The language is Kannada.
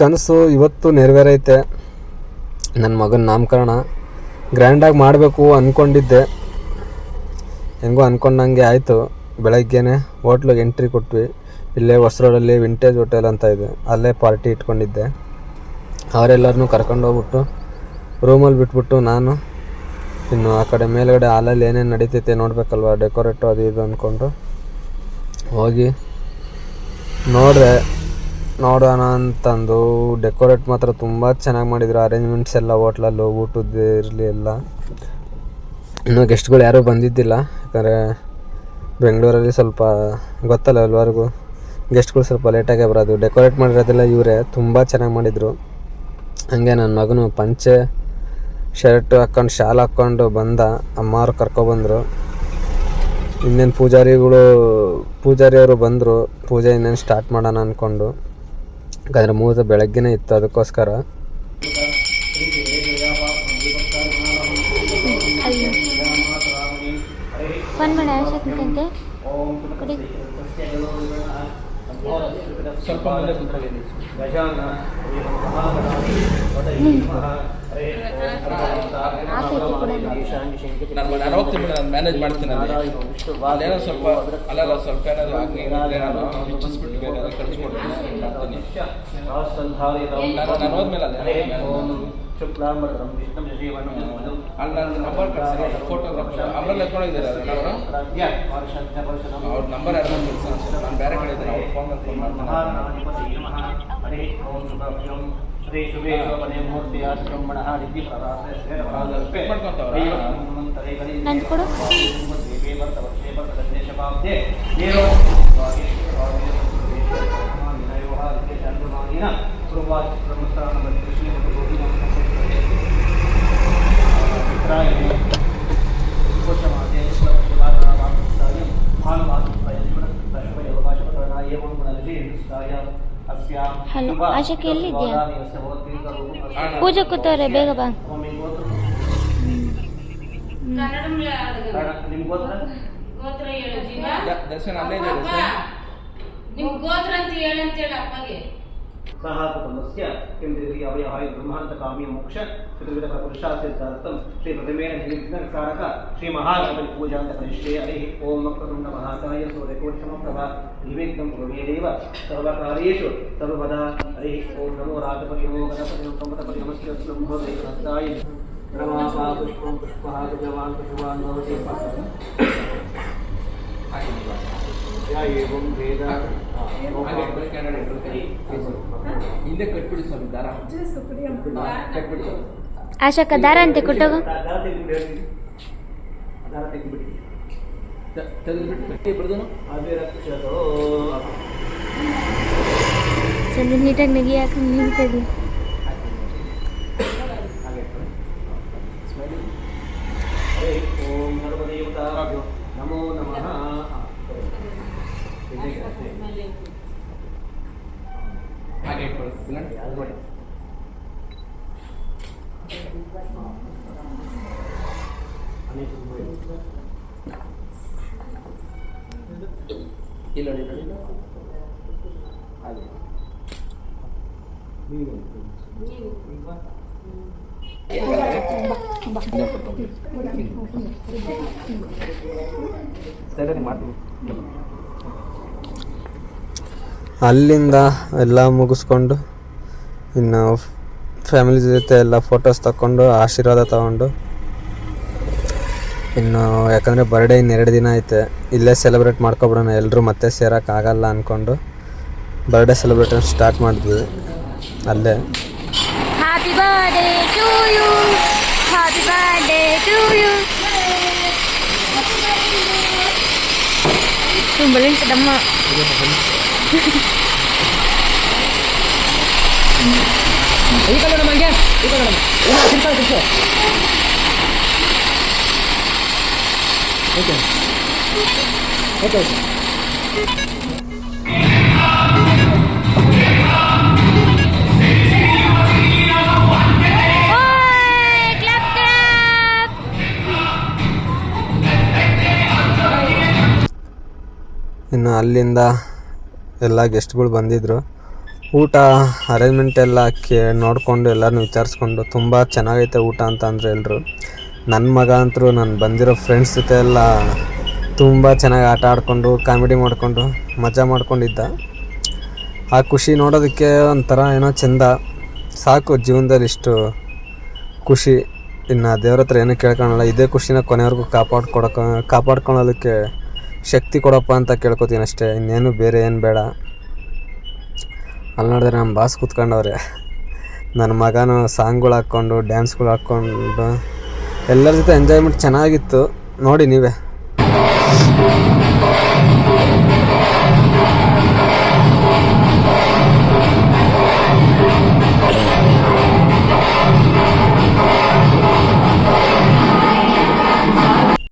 ಕನಸು ಇವತ್ತು ನೆರವೇರೈತೆ. ನನ್ನ ಮಗನ ನಾಮಕರಣ. ಗ್ರ್ಯಾಂಡಾಗಿ ಮಾಡಬೇಕು ಅಂದ್ಕೊಂಡಿದ್ದೆ ಹೆಂಗೋ ಅಂದ್ಕೊಂಡಂಗೆ ಆಯಿತು. ಬೆಳಗ್ಗೆನೆ ಹೋಟ್ಲಿಗೆ ಎಂಟ್ರಿ ಕೊಟ್ವಿ. ಇಲ್ಲೇ ಹೊಸ ರೋಡಲ್ಲಿ ವಿಂಟೇಜ್ ಹೋಟೆಲ್ ಅಂತ ಇದೆ. ಅಲ್ಲೇ ಪಾರ್ಟಿ ಇಟ್ಕೊಂಡಿದ್ದೆ. ಅವರೆಲ್ಲರನ್ನೂ ಕರ್ಕೊಂಡು ಹೋಗ್ಬಿಟ್ಟು ರೂಮಲ್ಲಿ ಬಿಟ್ಬಿಟ್ಟು ನಾನು ಇನ್ನು ಆ ಕಡೆ ಮೇಲ್ಗಡೆ ಹಾಲಲ್ಲಿ ಏನೇನು ನಡೀತೈತೆ ನೋಡಬೇಕಲ್ವ ಡೆಕೋರೇಟು ಅದು ಇದು ಅಂದ್ಕೊಂಡು ಹೋಗಿ ನೋಡಿದೆ. ನೋಡೋಣ ಅಂತಂದು. ಡೆಕೋರೇಟ್ ಮಾತ್ರ ತುಂಬ ಚೆನ್ನಾಗಿ ಮಾಡಿದ್ರು. ಅರೇಂಜ್ಮೆಂಟ್ಸ್ ಎಲ್ಲ ಹೋಟ್ಲಲ್ಲಿ ಊಟದ್ದು ಇರಲಿ ಎಲ್ಲ. ಇನ್ನೂ ಗೆಸ್ಟ್ಗಳು ಯಾರೂ ಬಂದಿದ್ದಿಲ್ಲ. ಯಾಕಂದರೆ ಬೆಂಗಳೂರಲ್ಲಿ ಸ್ವಲ್ಪ ಗೊತ್ತಲ್ಲ ಎಲ್ಲರಿಗೂ. ಗೆಸ್ಟ್ಗಳು ಸ್ವಲ್ಪ ಲೇಟಾಗೆ ಬರೋದು. ಡೆಕೋರೇಟ್ ಮಾಡಿರೋದೆಲ್ಲ ಇವರೇ. ತುಂಬ ಚೆನ್ನಾಗಿ ಮಾಡಿದರು. ಹಾಗೆ ನನ್ನ ಮಗನು ಪಂಚೆ ಶರ್ಟ್ ಹಾಕ್ಕೊಂಡು ಶಾಲ್ ಹಾಕ್ಕೊಂಡು ಬಂದ. ಅಮ್ಮವ್ರು ಕರ್ಕೊಬಂದರು ಇನ್ನೇನು ಪೂಜಾರಿಗಳು, ಪೂಜಾರಿಯವರು ಬಂದರು. ಪೂಜೆ ಇನ್ನೇನು ಸ್ಟಾರ್ಟ್ ಮಾಡೋಣ ಅಂದ್ಕೊಂಡು ಯಾಕಂದರೆ ಮೂಸ ಬೆಳಗ್ಗೆನೇ ಇತ್ತು ಅದಕ್ಕೋಸ್ಕರ. ಅಯ್ಯೋ ಫೋನ್ ಮಾಡಿ ಅವಶ್ಯಕತೆ ಕೊಡಿ. ಸ್ವಲ್ಪ ಮುಂದೆ ಕುತ್ಕೊಳ್ಳಿ. ಆತೈತಿ ಕೂಡ ನಾನು ನಾನು ಹೋಗ್ತೀನಿ ನಾನು ಮ್ಯಾನೇಜ್ ಮಾಡ್ತೀನಿ ಅಲ್ಲಿ. ಸ್ವಲ್ಪ ಅಲ್ಲಲ್ಲ ಸ್ವಲ್ಪ ಏನಾದ್ರು ಹಾಕಿ ನಾನು ಹೆಚ್ಚಿಸ್ಬಿಟ್ಟು ಕಳಿಸ್ಕೊಡ್ತೀನಿ. ಮಾಡ್ತೀನಿ ನಾನು ನಾನು ಹೋದ್ಮೇಲೆ ಅಲ್ಲೇ ಅಲ್ಲಿ ನನ್ನ ನಂಬರ್ ಕಳಿಸಿ ಫೋಟೋಗ್ರಾಫರ್ ಆಮೇಲೆ ಎತ್ಕೊಂಡಿದ್ದಾರೆ ಅವರು ಅವ್ರ ನಂಬರ್ ಯಾರು ಕಳಿಸಿ ನಾನು ಬೇರೆ ಕಡೆ ಇದ್ದೀನಿ ಅವ್ರ ಫೋನ್ ಫೋನ್ ಮಾಡ್ತೀನಿ ಶ್ರೀ ಶುಭೇ ಶೋಭನೆ ಮೂರ್ತಿ ಆಶ್ರಮಣ ರೀತಿ Pick ಮಾಡ್ಕೊಂತವ್ರಾ? ನಂದು ಕೊಡು ಹಲೋ ಆಶಕ್ಕೆ ಎಲ್ಲಿದ್ಯಾ ಪೂಜೆ ಕೂತವ್ರೆ ಬೇಗ ಬಾ. ನಿಮ್ಗೆ ಗೊತ್ತಾ ಗೋತ್ರ? ಹೇಳು ಜೀವ. ದ- ದರ್ಶನ್ ಅಲ್ಲೇ ಇದೆ ದರ್ಶನ್. ನಿಮ್ ಗೋತ್ರ ಅಂತ ಹೇಳಿ ಅಂತ ಹೇಳಿ ಅಪ್ಪಗೆ. सः सुतमस्य किं ब्रह्मान्तकामी मोक्ष चतुर्विधः पुरुषास्यर्थं श्रीप्रथमेण नियुक्तकारक श्रीमहागणपतिपूजान्तपरिश्रे हरिः ॐ मक्रतुण्ड सर्वकार्येषु सर्वदा हरिः ॐ नमो राजपरिणो गणपतिं संवतपरिणमस्य ಹಿಂದೆ ಕಟ್ಬಿಡಿ ಸ್ವಾಮಿ ದಾರ. ಕಟ್ಬಿಡಿ ಆಶಕ್ಕ ದಾರ ಅಂತೆ ಕೊಟ್ಟೋಗು. ದಾರ ತೆಗೆದ್ಬಿಡಿ ಹೇಳ್ತೀನಿ. ದಾರ ತೆಗೆದ್ಬಿಡಿ ಹಾಗೆ ಇಟ್ಕೊಳ್ಳಿ ಇಲ್ಲ? ಯಾವ್ದು ಮಾಡಿ ಅನೇಕ ಮಾಡಿ. ಇಲ್ಲ ನೋಡಿ, ಇಲ್ಲ ನೋಡಿ. ಹಾಗೆ ಸರಿ ಮಾಡ್ತೀನಿ ಅಲ್ಲಿಂದ ಎಲ್ಲ ಮುಗಿಸ್ಕೊಂಡು, ಇನ್ನು ಫ್ಯಾಮಿಲಿ ಜೊತೆ ಎಲ್ಲ ಫೋಟೋಸ್ ತಗೊಂಡು ಆಶೀರ್ವಾದ ತಗೊಂಡು, ಇನ್ನು ಯಾಕಂದರೆ ಬರ್ಡೇ ಎರಡು ದಿನ ಐತೆ, ಇಲ್ಲೇ ಸೆಲೆಬ್ರೇಟ್ ಮಾಡ್ಕೊಬಿಡೋಣ ಎಲ್ಲರೂ ಮತ್ತೆ ಸೇರೋಕ್ಕಾಗಲ್ಲ ಅಂದ್ಕೊಂಡು ಬರ್ಡೇ ಸೆಲೆಬ್ರೇಷನ್ ಸ್ಟಾರ್ಟ್ ಮಾಡಿದ್ವಿ, ಅಲ್ಲೇ. ಹ್ಯಾಪಿ ಈ ಕಡೆ ಹಂಗೆ ಈ ಇಲ್ಲ ಓಕೆ ಓಕೆ ಓಕೆ ಇನ್ನು ಅಲ್ಲಿಂದ ಎಲ್ಲ ಗೆಸ್ಟ್ಗಳು ಬಂದಿದ್ದರು ಊಟ ಅರೇಂಜ್ಮೆಂಟ್ ಎಲ್ಲ ಕೇ, ನೋಡಿಕೊಂಡು ಎಲ್ಲರನ್ನೂ ವಿಚಾರಿಸ್ಕೊಂಡು ತುಂಬ ಚೆನ್ನಾಗೈತೆ ಊಟ ಅಂತ ಅಂದರು ಎಲ್ಲರೂ ನನ್ನ ಮಗ ಅಂತೂ ನಾನು ಬಂದಿರೋ ಫ್ರೆಂಡ್ಸ್ ಜೊತೆ ಎಲ್ಲ ತುಂಬ ಚೆನ್ನಾಗಿ ಆಟ ಆಡಿಕೊಂಡು ಕಾಮಿಡಿ ಮಾಡಿಕೊಂಡು, ಮಜಾ ಮಾಡ್ಕೊಂಡಿದ್ದ. ಆ ಖುಷಿ ನೋಡೋದಕ್ಕೆ ಒಂಥರ ಏನೋ ಚೆಂದ. ಸಾಕು ಜೀವನದಲ್ಲಿ ಇಷ್ಟು ಖುಷಿ. ಇನ್ನು ದೇವ್ರ ಹತ್ರ ಏನೂ ಕೇಳ್ಕೊಳಲ್ಲ, ಇದೇ ಖುಷಿನ ಕೊನೆವರೆಗೂ ಕಾಪಾಡ್ಕೊಡಕ್ಕೆ ಕಾಪಾಡ್ಕೊಳೋದಕ್ಕೆ ಶಕ್ತಿ ಕೊಡಪ್ಪ ಅಂತ ಕೇಳ್ಕೊತೀನಿ ಅಷ್ಟೇ. ಇನ್ನೇನು ಬೇರೆ ಏನು ಬೇಡ. ಅಲ್ಲಿ ನೋಡಿದ್ರೆ ನಮ್ಮ ಬಾಸ್ ಕೂತ್ಕೊಂಡವ್ರೆ. ನನ್ನ ಮಗನು ಸಾಂಗ್ಗಳು ಹಾಕ್ಕೊಂಡು, ಡ್ಯಾನ್ಸ್ಗಳು ಹಾಕ್ಕೊಂಡು, ಎಲ್ಲರ ಜೊತೆ ಎಂಜಾಯ್ಮೆಂಟ್ ಚೆನ್ನಾಗಿತ್ತು. ನೋಡಿ ನೀವೇ.